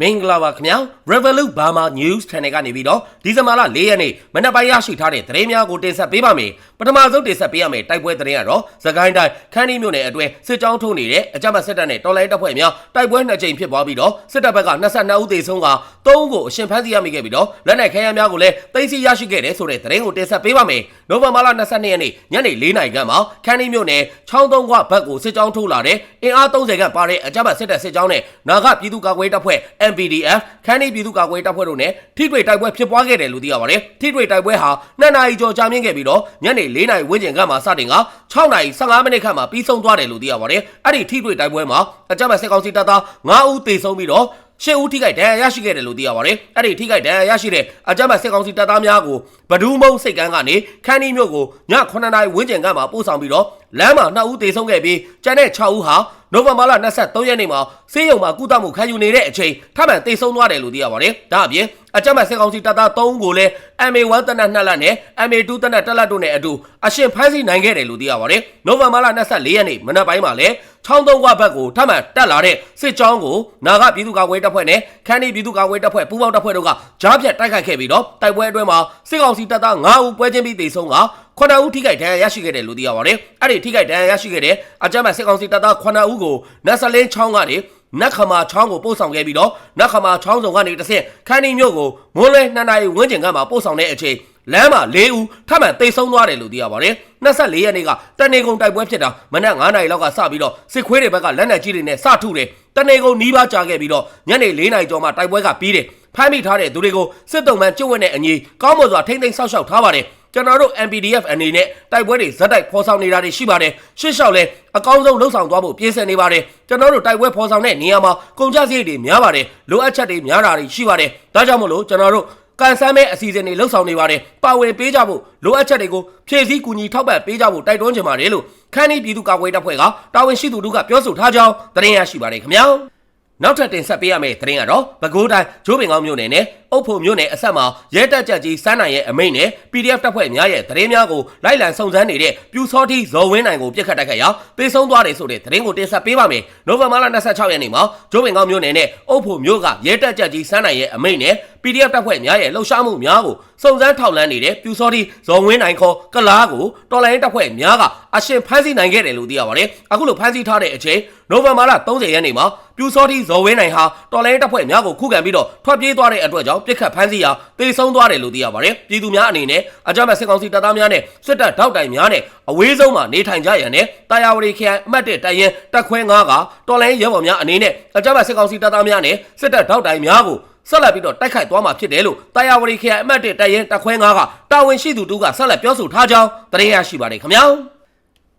မင်္ဂလာပါခင်ဗျာ Revolut Burma News Channel ကနေပြီးတော့ဒီဇင်ဘာလ၄ရက်နေ့မနက်ပိုင်းရရှိထားတဲ့သတင်းများကိုတင်ဆက်ပေးပါမယ်ပထမဆုံးတင်ဆက်ပေးရမယ့်တိုက်ပွဲသတင်းကတော့သခိုင်းတိုင်းခန်းဒီမြို့နယ်အတွင်းစစ်ကြောင်းထုတ်နေတဲ့အကြမ်းဖက်စစ်တပ်နဲ့တော်လိုင်းတပ်ဖွဲ့များတိုက်ပွဲနှစ်ကြိမ်ဖြစ်ပွားပြီးတော့စစ်တပ်ဘက်က22ဦးသေဆုံးက3ဦးကိုအရှင်ဖမ်းဆီးရမိခဲ့ပြီးတော့လက်နက်ခဲယမ်းများကိုလည်းသိမ်းဆည်းရရှိခဲ့တယ်ဆိုတဲ့သတင်းကိုတင်ဆက်ပေးပါမယ်နိုဝင်ဘာလ22ရက်နေ့ညနေ4နာရီခန့်မှာခန်းဒီမြို့နယ်ချောင်းသုံးခွဘက်ကိုစစ်ကြောင်းထုတ်လာတဲ့အင်အား30ခန့်ပါတဲ့အကြမ်းဖက်စစ်တပ်စစ်ကြောင်းနဲ့နာဂပြည်သူ့ကာကွယ်တပ်ဖွဲ့ MPDF ခန်းဒီပြည်သူ့ကာကွယ်တပ်ဖွဲ့တို့နဲ့ထိတွေ့တိုက်ပွဲဖြစ်ပွားခဲ့တယ်လို့သိရပါတယ်ထိတွေ့တိုက်ပွဲဟာ2နာရီကျော်ကြာမြင့်ခဲ့ပြီးတော့ညနေ4နာရီဝန်းကျင်ခန့်မှာစတင်က6နာရီ15မိနစ်ခန့်မှာပြီးဆုံးသွားတယ်လို့သိရပါတယ်အဲ့ဒီထိတွေ့တိုက်ပွဲမှာအကြမ်းဖက်စစ်ကောင်စီတပ်သား9ဦးသေဆုံးပြီးတော့ရှစ်ဦးထိခိုက်ဒဏ်ရာရရှိခဲ့တယ်လို့သိရပါတယ်။အဲ့ဒီထိခိုက်ဒဏ်ရာရရှိတဲ့အကြမ်းဖက်စစ်ကောင်စီတပ်သားများကိုဘဒူးမုံစိတ်ကန်းကနေခန်းဒီမြို့ကိုည9နာရီဝန်းကျင်ကမှပို့ဆောင်ပြီးတော့လမ်းမှာ2ဦးသေဆုံးခဲ့ပြီးကျန်တဲ့6ဦးဟာ နိုဝင်ဘာလ23ရက်နေ့မှာဆေးရုံမှာကုသမှုခံယူနေတဲ့အချိန်ထပ်မံသေဆုံးသွားတယ်လို့သိရပါတယ်။ဒါအပြင်အကြမ်းဖက်စစ်ကောင်စီတပ်သား3ဦးကိုလည်း MA1 တနက်2လက်နဲ့ MA2 တနက်1လက်တို့နဲ့အတူအရှင်ဖမ်းဆီးနိုင်ခဲ့တယ်လို့သိရပါတယ်။နိုဝင်ဘာလ24ရက်နေ့မနက်ပိုင်းမှာလည်းချောင်းသုံးခွဘက်ကိုထပ်မံတက်လာတဲ့စစ်ကြောင်းကိုနာဂပြည်သူ့ကာကွယ်တပ်ဖွဲ့နဲ့ခန်းဒီပြည်သူ့ကာကွယ်တပ်ဖွဲ့ပူးပေါင်းတပ်ဖွဲ့တို့ကကြားဖြတ်တိုက်ခိုက်ခဲ့ပြီးတော့တိုက်ပွဲအတွင်းမှာစစ်ကောင်စီတပ်သား9ဦးပွဲချင်းပြီးသေဆုံးက ခုနှစ်ဦးထိခိုက်ဒဏ်ရာရရှိခဲ့တယ်လို့သိရပါတယ်။အဲ့ဒီထိခိုက်ဒဏ်ရာရရှိခဲ့တဲ့အကြမ်းဖက်စစ်ကောင်စီတပ်သားခုနှစ်ဦးကိုနတ်စလင်းချောင်းကနေနတ်ခမာချောင်းကိုပို့ဆောင်ခဲ့ပြီးတော့နတ်ခမာချောင်းစုံကနေတစ်ဆင့်ခန်းဒီမြို့ကိုမွန်းလွဲ2နာရီဝန်းကျင်ကမှပို့ဆောင်တဲ့အချိန်လမ်းမှာ၄ဦးထပ်မံတိတ်ဆုံးသွားတယ်လို့သိရပါတယ်။24ရက်နေ့ကတနေကုန်တိုက်ပွဲဖြစ်တာမနက်9နာရီလောက်ကစပြီးတော့စစ်ခွေးတွေဘက်ကလက်နက်ကြီးတွေနဲ့စထုတယ်။တနေကုန်နီးပါးကြာခဲ့ပြီးတော့ညနေ4နာရီကျော်မှတိုက်ပွဲကပြီးတယ်။ဖမ်းမိထားတဲ့သူတွေကိုစစ်တုံးမှန်ကျုပ်ဝက်နဲ့အညီကောင်းမွန်စွာထိမ့်သိမ်းဆောက်ရှောက်ထားပါတယ်။ ကျွန်တော်တို့ MPDF အနေနဲ့တိုက်ပွဲတွေဇက်တိုက်ဖော်ဆောင်နေတာတွေရှိပါတယ်ရှစ်လျှောက်လဲအကောင်းဆုံးလှုပ်ဆောင်သွားဖို့ပြင်ဆင်နေပါတယ်ကျွန်တော်တို့တိုက်ပွဲဖော်ဆောင်တဲ့နေရာမှာကုန်ကျစရိတ်တွေများပါတယ်လိုအပ်ချက်တွေများတာတွေရှိပါတယ်ဒါကြောင့်မို့လို့ကျွန်တော်တို့ကန်ဆန်းမဲ့အစီအစဉ်တွေလှုပ်ဆောင်နေပါတယ်ပါဝင်ပေးကြဖို့လိုအပ်ချက်တွေကိုဖြည့်ဆည်းကူညီထောက်ပံ့ပေးကြဖို့တိုက်တွန်းချင်ပါတယ်လို့ခန်းဒီပြည်သူ့ကာကွယ်တပ်ဖွဲ့ကတာဝန်ရှိသူတို့ကပြောဆိုထားကြောင်းသတင်းရရှိပါတယ်ခင်ဗျာ နောက်ထပ်တင်ဆက်ပေးရမယ့်သတင်းကတော့ပဲခူးတိုင်းဂျိုးပင်ကောင်းမြို့နယ်နဲ့အုပ်ဖို့မြို့နယ်အဆက်မှာရဲတပ်ကြပ်ကြီးစန်းနိုင်ရဲ့အမိန့်နဲ့ PDF တပ်ဖွဲ့များရဲ့သတင်းများကိုလိုက်လံစုံစမ်းနေတဲ့ပြူစောတိဇော်ဝင်းနိုင်ကိုပြစ်ခတ်တိုက်ခိုက်ရာပေးဆုံးသွားတယ်ဆိုတဲ့သတင်းကိုတင်ဆက်ပေးပါမယ်။နိုဝင်ဘာလ26ရက်နေ့မှာဂျိုးပင်ကောင်းမြို့နယ်နဲ့အုပ်ဖို့မြို့ကရဲတပ်ကြပ်ကြီးစန်းနိုင်ရဲ့အမိန့်နဲ့ PDF တပ်ဖွဲ့များရဲ့လှုပ်ရှားမှုများကိုစုံစမ်းထောက်လှမ်းနေတဲ့ပြူစောတိဇော်ဝင်းနိုင်ခေါ်ကလားကိုတော်လိုင်းတပ်ဖွဲ့များကအရှင်ဖမ်းဆီးနိုင်ခဲ့တယ်လို့သိရပါတယ်။အခုလိုဖမ်းဆီးထားတဲ့အချိန် နိုဝင်ဘာလ30ရက်နေ့မှာပြူစောတိဇော်ဝင်းနိုင်ဟာတော်လိုင်းတပ်ဖွဲ့များကိုခုခံပြီးတော့ထွက်ပြေးသွားတဲ့အတွက်ကြောင့်ပြစ်ခတ်ဖမ်းဆီးရာတေဆုံးသွားတယ်လို့သိရပါတယ်။ပြည်သူများအနေနဲ့အကြမ်းဖက်စစ်ကောင်စီတပ်သားများနဲ့စစ်တပ်ထောက်တိုင်များနဲ့အဝေးဆုံးမှာနေထိုင်ကြရန်နဲ့တာယာဝတီခရိုင်အမှတ်1တိုင်ရင်တက်ခွဲ9ကတော်လိုင်းရဲဘော်များအနေနဲ့အကြမ်းဖက်စစ်ကောင်စီတပ်သားများနဲ့စစ်တပ်ထောက်တိုင်များကိုဆက်လက်ပြီးတော့တိုက်ခိုက်သွားမှာဖြစ်တယ်လို့တာယာဝတီခရိုင်အမှတ်1တိုင်ရင်တက်ခွဲ9ကတာဝန်ရှိသူတို့ကဆက်လက်ပြောဆိုထားကြောင်းသတင်းရရှိပါတယ်ခင်ဗျာ။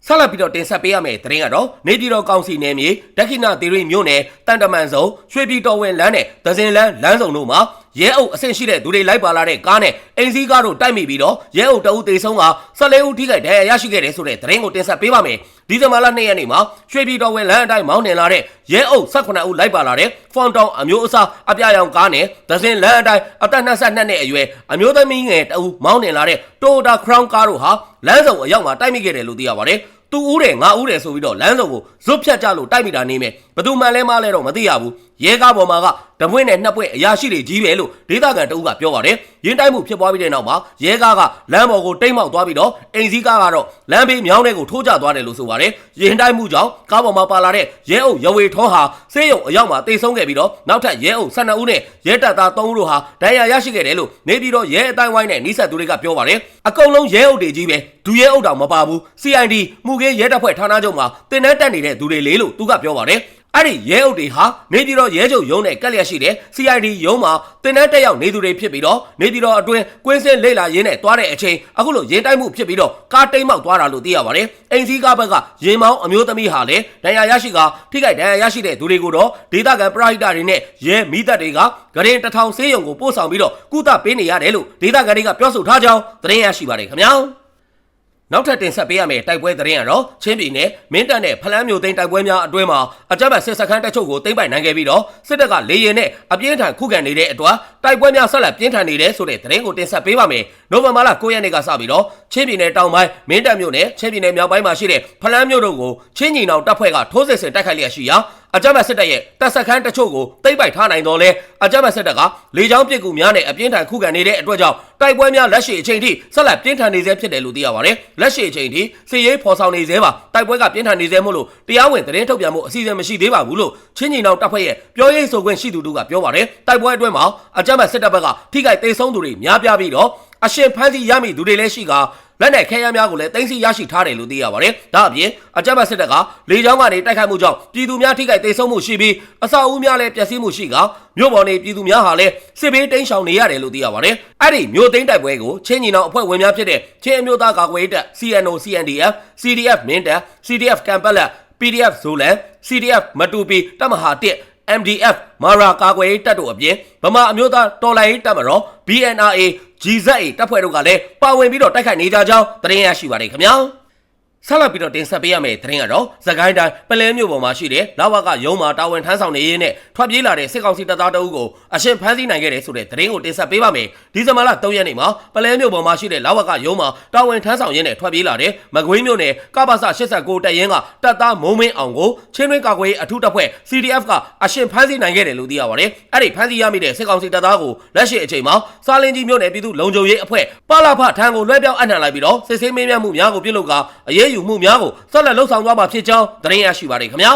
ဆက်လက်ပြီးတော့တင်ဆက်ပေးရမယ့်သတင်းကတော့နေပြည်တော်ကောင်စီနယ်မြေဒက္ခိဏသီရိမြို့နယ်တန်တမန်စုံရွှေပြည်တော်ဝင်လမ်းနဲ့ဒဇင်လန်းလမ်းစုံတို့မှာရဲအုပ်အဆင့်ရှိတဲ့သူတွေလိုက်ပါလာတဲ့ကားနဲ့အင်စည်းကားတို့တိုက်မိပြီးတော့ရဲအုပ်တအုပ်သေဆုံးက14ဦးထိခိုက်ဒဏ်ရာရရှိခဲ့တယ်ဆိုတဲ့သတင်းကိုတင်ဆက်ပေးပါမယ်။ဒီဇင်ဘာလ2ရက်နေ့မှာရွှေပြည်တော်ဝင်လမ်းအတိုင်းမောင်းနှင်လာတဲ့ရဲအုပ်18ဦးလိုက်ပါလာတဲ့ဖွန်တောင်အမျိုးအစားအပြာရောင်ကားနဲ့ဒဇင်လမ်းအတိုင်းအသက်22နှစ်အရွယ်အမျိုးသမီးငယ်တအုပ်မောင်းနှင်လာတဲ့ Toyota Crown ကားတို့ဟာလမ်းစုံအရောက်မှာတိုက်မိခဲ့တယ်လို့သိရပါတယ်။သူဦးတယ်ငါဦးတယ်ဆိုပြီးတော့လမ်းစုံကိုဇွတ်ဖြတ်ကြလို့တိုက်မိတာနေမယ်ဘသူမှန်လဲမလဲတော့မသိရဘူး ရဲကားပေါ်မှာကတပွင့်နဲ့နှစ်ပွင့်အရာရှိတွေကြီးပဲလို့ဒေသခံတအုပ်ကပြောပါတယ်ရင်းတိုက်မှုဖြစ်ပွားပြီးတဲ့နောက်မှာရဲကားကလမ်းပေါ်ကိုတိတ်မောက်သွားပြီးတော့အိမ်စည်းကားကတော့လမ်းဘေးမြောင်းတဲ့ကိုထိုးကျသွားတယ်လို့ဆိုပါတယ်ရင်းတိုက်မှုကြောင့်ကားပေါ်မှာပါလာတဲ့ရဲအုပ်ရဝေထောဟာစေးရုံအရောက်မှာတိတ်ဆုံးခဲ့ပြီးတော့နောက်ထပ်ရဲအုပ်12ဦးနဲ့ရဲတပ်သား3ဦးတို့ဟာဒဏ်ရာရရှိခဲ့တယ်လို့နေပြီးတော့ရဲအတိုင်းဝိုင်းနဲ့နှိဆက်သူတွေကပြောပါတယ်အကုန်လုံးရဲအုပ်တွေကြီးပဲဒူရဲအုပ်တောင်မပါဘူး CID မှုကေးရဲတပ်ဖွဲ့ဌာနချုပ်မှာတင်တန်းတက်နေတဲ့သူတွေလေလို့သူကပြောပါတယ် အဲ့ဒီရဲအုပ်တွေဟာနေပြည်တော်ရဲချုပ်ရုံးနဲ့ကက်လျက်ရှိတဲ့ CID ရုံးမှာတင်တန်းတက်ရောက်နေသူတွေဖြစ်ပြီးတော့နေပြည်တော်အတွင်းကွင်းစင်းလိလာရင်းနဲ့တွားတဲ့အချိန်အခုလိုရင်တိုက်မှုဖြစ်ပြီးတော့ကားတိမ်မောက်သွားတာလို့သိရပါတယ်။အိမ်စည်းကားဘက်ကရင်မောင်းအမျိုးသမီးဟာလည်းဒဏ်ရာရရှိကထိခိုက်ဒဏ်ရာရရှိတဲ့သူတွေကိုတော့ဒေသခံပရိဟိတတွေနဲ့ရဲမိသက်တွေကဂရင်တထောင်ဆေးရုံကိုပို့ဆောင်ပြီးတော့ကုသပေးနေရတယ်လို့ဒေသခံတွေကပြောဆိုထားကြောင်းသတင်းရရှိပါတယ်ခင်ဗျာ။ နောက်ထပ်တင်ဆက်ပေးရမယ့်တိုက်ပွဲသတင်းကတော့ချင်းပြည်နယ်မင်းတပ်နဲ့ဖလန်းမျိုးသိန်းတိုက်ပွဲများအတွင်းမှာအကြမ်းဖက်စစ်စခန်းတပ်ချုပ်ကိုသိမ်းပိုက်နိုင်ခဲ့ပြီးတော့စစ်တပ်ကလေရင်နဲ့အပြင်းထန်ခုခံနေတဲ့အတွက်တိုက်ပွဲများဆက်လက်ပြင်းထန်နေတယ်ဆိုတဲ့သတင်းကိုတင်ဆက်ပေးပါမယ်။နိုဝင်ဘာလ9ရက်နေ့ကစပြီးတော့ချင်းပြည်နယ်တောင်ပိုင်းမင်းတပ်မြို့နယ်ချင်းပြည်နယ်မြောက်ပိုင်းမှာရှိတဲ့ဖလန်းမြို့တို့ကိုချင်းညီနောင်တပ်ဖွဲ့ကထိုးစစ်ဆင်တိုက်ခိုက်လျက်ရှိရာ အအကြမ်းဖက်စစ်တပ်ရဲ့တပ်စခန်းတချို့ကိုတိတ်ပိုက်ထားနိုင်တော့လဲအကြမ်းဖက်စစ်တပ်ကလေကြောင်းပစ်ကူများနဲ့အပြင်းထန်ခုခံနေတဲ့အတွက်ကြောင့်တိုက်ပွဲများလက်ရှိအချိန်ထိဆက်လက်ပြင်းထန်နေဆဲဖြစ်တယ်လို့သိရပါတယ်လက်ရှိအချိန်ထိစစ်ရေးဖော်ဆောင်နေဆဲပါတိုက်ပွဲကပြင်းထန်နေဆဲမို့လို့တရားဝင်သတင်းထုတ်ပြန်မှုအစီအစဉ်မရှိသေးပါဘူးလို့ချင်းညီနောင်တပ်ဖွဲ့ရဲ့ပြောရေးဆိုခွင့်ရှိသူတို့ကပြောပါတယ်တိုက်ပွဲအတွင်းမှာအကြမ်းဖက်စစ်တပ်ဘက်ကထိခိုက်ဒေဆုံးသူတွေများပြားပြီးတော့ အရှင်ဖမ်းဆီးရမိသူတွေလည်းရှိကလက်နက်ခဲယမ်းများကိုလည်းတင်စီရရှိထားတယ်လို့သိရပါတယ်။ဒါအပြင်အကြမ်းဖက်စစ်တပ်ကလေကြောင်းကနေတိုက်ခိုက်မှုကြောင့်ပြည်သူများထိခိုက်ဒေဆုံးမှုရှိပြီးအဆောက်အဦများလည်းပျက်စီးမှုရှိကမြို့ပေါ်နေပြည်သူများဟာလည်းစစ်ဘေးတိမ်းရှောင်နေရတယ်လို့သိရပါတယ်။အဲ့ဒီမြို့သိမ်းတိုက်ပွဲကိုချင်းညီနောင်အဖွဲ့ဝင်များဖြစ်တဲ့ချင်းအမျိုးသားကာကွယ်ရေးတပ် CNO CNDF CDF မင်းတပ် CDF ကမ်ပက်လက် PDF ဇိုလန် CDF မတူပီတပ်မဟာ1 MDF မာရာကာကွယ်ရေးတပ်တို့အပြင်ဗမာအမျိုးသားတော်လှန်ရေးတပ်မတော် BNRA GZA တပ်ဖွဲ့တို့ကလည်းပါဝင်ပြီးတော့တိုက်ခိုက်နေကြကြောင်းသတင်းရရှိပါတယ်ခင်ဗျာ ဆက်လက်ပြီးတော့တင်ဆက်ပေးရမယ့်သတင်းကတော့သခိုင်းတိုင်းပလဲမြို့ပေါ်မှာရှိတဲ့လာဝကရုံးမှာတာဝန်ထမ်းဆောင်နေရင်းနဲ့ထွက်ပြေးလာတဲ့စစ်ကောင်စီတပ်သားတအုပ်ကိုအရှင်ဖမ်းဆီးနိုင်ခဲ့တယ်ဆိုတဲ့သတင်းကိုတင်ဆက်ပေးပါမယ်ဒီဇင်ဘာလ3ရက်နေ့မှာပလဲမြို့ပေါ်မှာရှိတဲ့လာဝကရုံးမှာတာဝန်ထမ်းဆောင်ရင်းနဲ့ထွက်ပြေးလာတဲ့မကွေးမြို့နယ်ကပ္ပစ89တပ်ရင်းကတပ်သားမုံမင်းအောင်ကိုချင်းတွင်းကာကွယ်ရေးအထူးတပ်ဖွဲ့ CDF ကအရှင်ဖမ်းဆီးနိုင်ခဲ့တယ်လို့သိရပါတယ်အဲ့ဒီဖမ်းဆီးရမိတဲ့စစ်ကောင်စီတပ်သားကိုလက်ရှိအချိန်မှာစာလင်းကြီးမြို့နယ်ပြည်သူ့လုံခြုံရေးအဖွဲ့ပါလာဖထံကိုလွှဲပြောင်းအပ်နှံလိုက်ပြီးတော့စစ်ဆေးမင်းမြတ်မှုများကိုပြုလုပ်ကအရေးယူမှုများကိုဆက်လက်လှုပ်ဆောင်သွားမှာဖြစ်ကြောင်းသတင်းရရှိပါတယ်ခင်ဗျာ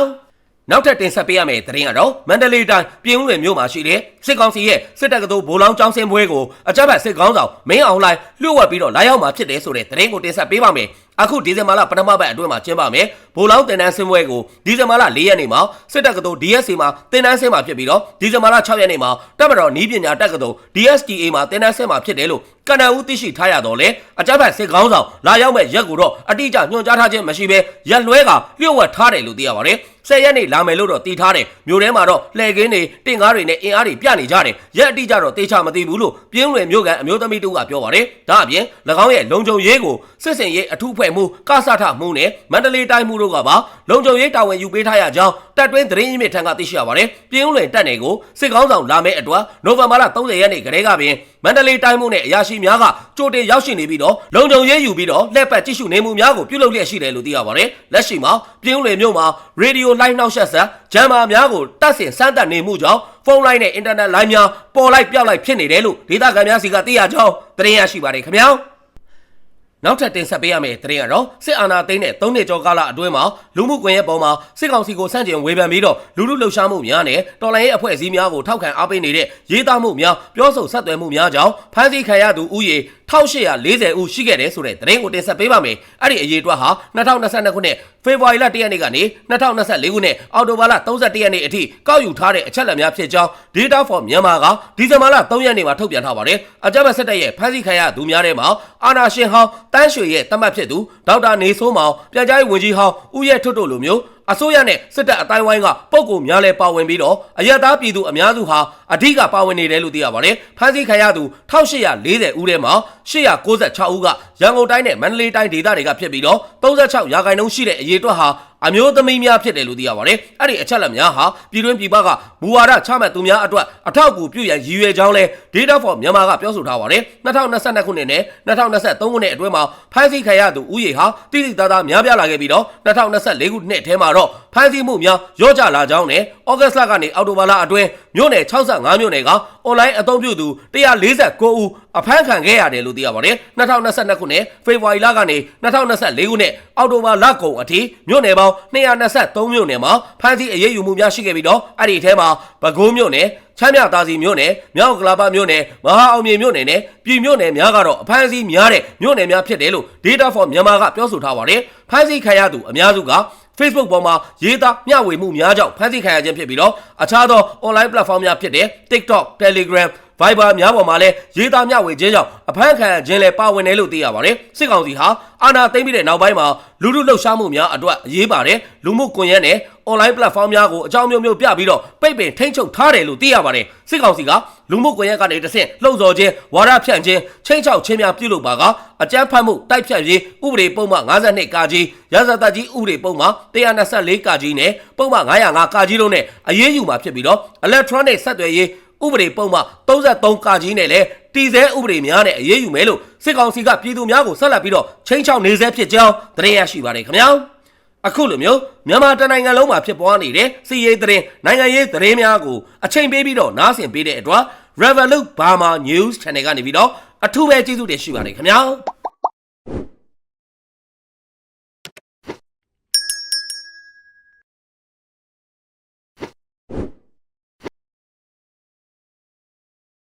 နောက်ထပ်တင်ဆက်ပေးရမယ့်သတင်းကတော့မန္တလေးတိုင်းပြည်ဦးလွင်မြို့မှာရှိတဲ့စစ်ကောင်စီရဲ့စစ်တပ်ကတော်ဗိုလ်လောင်းကျောင်းစင်ပွဲကိုအကြမ်းဖက်စစ်ကောင်ဆောင်မင်းအောင်လှိုင်လျှို့ဝှက်ပြီးတော့လာရောက်မှာဖြစ်တယ်ဆိုတဲ့သတင်းကိုတင်ဆက်ပေးပါမယ် အခုဒီဇင်ဘာလပထမပတ်အတွင်းမှာကျင်းပမယ်ဗိုလ်လောင်းတင်တန်းစင်ပွဲကိုဒီဇင်ဘာလ4ရက်နေ့မှာစစ်တပ်ကတော် DSC မှာတင်တန်းစင်မှာဖြစ်ပြီးတော့ဒီဇင်ဘာလ6ရက်နေ့မှာတပ်မတော်နီးပညာတပ်ကတော် DSTA မှာတင်တန်းစင်မှာဖြစ်တယ်လို့ကနအူးသိရှိထားရတော့လေအကြမ်းဖက်စစ်ကောင်ဆောင်လာရောက်မဲ့ရက်ကိုတော့အတိအကျညွှန်ကြားထားခြင်းမရှိဘဲရက်လွဲကလျှို့ဝှက်ထားတယ်လို့သိရပါတယ်ဆယ်ရက်နေလာမယ်လို့တော့တီးထားတယ်မြို့ထဲမှာတော့လှည့်ကင်းတွေတင့်ကားတွေနဲ့အင်အားတွေပြနေကြတယ်ရက်အတိအကျတော့တေချာမသိဘူးလို့ပြင်းလွယ်မြို့ကန်အမျိုးသမီးတို့ကပြောပါတယ်ဒါအပြင်၎င်းရဲ့လုံခြုံရေးကိုစစ်စင်ရေးအထူးဖွဲ့မှုကဆထမှုနဲ့မန္တလေးတိုင်းမှုတို့ကပါလုံခြုံရေးတာဝန်ယူပေးထားရကြောင်းတပ်တွင်းသတင်းရင်းမြစ်ထံကသိရှိရပါတယ်ပြင်းလွယ်တပ်နယ်ကိုစစ်ကောင်းဆောင်လာမဲ့အတွက်နိုဝင်ဘာလ30ရက်နေ့ကတည်းကပင်မန္တလေးတိုင်းမှုနဲ့အရာရှိများကကြိုတင်ရောက်ရှိနေပြီးတော့လုံခြုံရေးယူပြီးတော့လက်ပတ်ကြည့်ရှုနေမှုများကိုပြုလုပ်လျက်ရှိတယ်လို့သိရပါတယ်လက်ရှိမှာပြင်းလွယ်မြို့မှာရေဒီယိုလိုင်းနှောက်ယှက်ဆက်ဂျမ်မာများကိုတပ်ဆင်စမ်းသပ်နေမှုကြောင့်ဖုန်းလိုင်းနဲ့အင်တာနက်လိုင်းများပေါ်လိုက်ပြောက်လိုက်ဖြစ်နေတယ်လို့ဒေသခံများစီကသိရကြောင်းသတင်းရရှိပါတယ်ခင်ဗျာ နောက်ထပ်တင်ဆက်ပေးရမယ့်သတင်းကတော့စစ်အာဏာသိမ်းတဲ့၃နှစ်ကျော်ကာလအတွင်းမှာလူမှုကွန်ရက်ပေါ်မှာစစ်ကောင်စီကိုဆန့်ကျင်ဝေဖန်ပြီးတော့လူလူလှုပ်ရှားမှုများနဲ့တော်လှန်ရေးအဖွဲ့အစည်းများကိုထောက်ခံအားပေးနေတဲ့ရေးသားမှုများပြောဆိုဆက်သွယ်မှုများကြောင့်ဖမ်းဆီးခံရသူဦးရေ 1840ဦးရှိခဲ့တယ်ဆိုတဲ့သတင်းကိုတင်ဆက်ပေးပါမယ်။အဲ့ဒီအရေးအတွက်ဟာ2022ခုနှစ်ဖေဖော်ဝါရီလ1ရက်နေ့ကနေ2024ခုနှစ်အောက်တိုဘာလ31ရက်နေ့အထိကောက်ယူထားတဲ့အချက်အလက်များဖြစ်ကြောင်း Data for Myanmar ကဒီဇင်ဘာလ3ရက်နေ့မှာထုတ်ပြန်ထားပါတယ်။အကြမ်းဖက်စစ်တပ်ရဲ့ဖမ်းဆီးခံရသူများထဲမှာအာနာရှင်ဟောင်းတန်းရွှေရဲ့တမတ်ဖြစ်သူဒေါက်တာနေဆိုးမောင်ပြန်ကြားရေးဝန်ကြီးဟောင်းဦးရဲထွတ်တို့လိုမျိုး အစိုးရနဲ့စစ်တပ်အတိုင်းဝိုင်းကပုံကူများလဲပါဝင်ပြီးတော့အရသားပြည်သူအများစုဟာအဓိကပါဝင်နေတယ်လို့သိရပါတယ်။ဖမ်းဆီးခံရသူ1840ဦးထဲမှာ896ဦးကရန်ကုန်တိုင်းနဲ့မန္တလေးတိုင်းဒေသတွေကဖြစ်ပြီးတော့36ရာခိုင်နှုန်းရှိတဲ့အရေးအတွက်ဟာ အမျိုးသမီးများဖြစ်တယ်လို့သိရပါတယ်။အဲ့ဒီအချက်လက်များဟာပြည်တွင်းပြည်ပကဘူဝါဒချမှတ်သူများအတွက်အထောက်အကူပြုရန်ရည်ရွယ်ကြောင်းလဲ Data for မြန်မာကပြောဆိုထားပါတယ်။2022ခုနှစ်နဲ့2023ခုနှစ်အတွင်းမှာဖမ်းဆီးခံရသူဦးရေဟာတိတိသားသားများပြားလာခဲ့ပြီးတော့2024ခုနှစ်ထဲမှာတော့ ဖမ်းဆီးမှုများရော့ကျလာကြောင်းနဲ့ဩဂတ်လကနေအောက်တိုဘာလအတွင်းမြို့နယ်65မြို့နယ်ကအွန်လိုင်းအသုံးပြုသူ149ဦးအဖမ်းခံခဲ့ရတယ်လို့သိရပါတယ်2022ခုနှစ်ဖေဖော်ဝါရီလကနေ2024ခုနှစ်အောက်တိုဘာလကုန်အထိမြို့နယ်ပေါင်း223မြို့နယ်မှာဖမ်းဆီးအရေးယူမှုများရှိခဲ့ပြီးတော့အဲ့ဒီထဲမှာပဲခူးမြို့နယ်ချမ်းမြသာစီမြို့နယ်မြောက်ကလာပမြို့နယ်မဟာအောင်မြေမြို့နယ်နဲ့ပြည်မြို့နယ်များကတော့အဖမ်းအဆီးများတဲ့မြို့နယ်များဖြစ်တယ်လို့ Data for မြန်မာကပြောဆိုထားပါတယ်ဖမ်းဆီးခံရသူအများစုက Facebook ပေါ်မှာရေးသားမျှဝေမှုများကြောင့်ဖမ်းဆီးခံရခြင်းဖြစ်ပြီးတော့အခြားသော online platform များဖြစ်တဲ့ TikTok, Telegram, Viber များပေါ်မှာလည်းရေးသားမျှဝေခြင်းကြောင့်အဖမ်းခံရခြင်းလည်းပါဝင်တယ်လို့သိရပါတယ်။စစ်ကောင်စီဟာအာဏာသိမ်းပြီးတဲ့နောက်ပိုင်းမှာလူလူလှုပ်ရှားမှုများအတွက်အရေးပါတယ်လူမှုကွန်ရက်နဲ့ online platform များကိုအကြောင်းမျိုးမျိုးပြပြီးတော့ပိတ်ပင်ထိန်းချုပ်ထားတယ်လို့သိရပါတယ်။စစ်ကောင်စီကလူမှုကွန်ရက်ကနေတစ်ဆင့်လှုံ့ဆော်ခြင်းဝါဒဖြန့်ခြင်းချိန်ချောက်ခြင်းများပြုလုပ်ပါကအကြမ်းဖက်မှုတိုက်ဖြတ်ရေးဥပဒေပုံမှန်52ကာကြီးရဇသကြီးဥပဒေပုံမှန်124ကာကြီးနဲ့ပုံမှန်905ကာကြီးတို့နဲ့အရေးယူမှာဖြစ်ပြီးတော့ electronic ဆက်သွယ်ရေး ဥပဒေပုံမှ33ကာကြီးနဲ့လည်းတီစဲဥပဒေများနဲ့အရေးယူမယ်လို့စစ်ကောင်စီကပြည်သူများကိုဆက်လက်ပြီးတော့ချိန်ချောက်နေဆဲဖြစ်ကြောင်းသတင်းရရှိပါတယ်ခင်ဗျာအခုလိုမျိုးမြန်မာတနိုင်ငံလုံးမှာဖြစ်ပွားနေတဲ့စီရေးသတင်းနိုင်ငံရေးသတင်းများကိုအချိန်ပေးပြီးတော့နားဆင်ပေးတဲ့အတွက် Revolut Burma News Channel ကနေပြီးတော့အထူးပဲကျေးဇူးတင်ရှိပါတယ်ခင်ဗျာ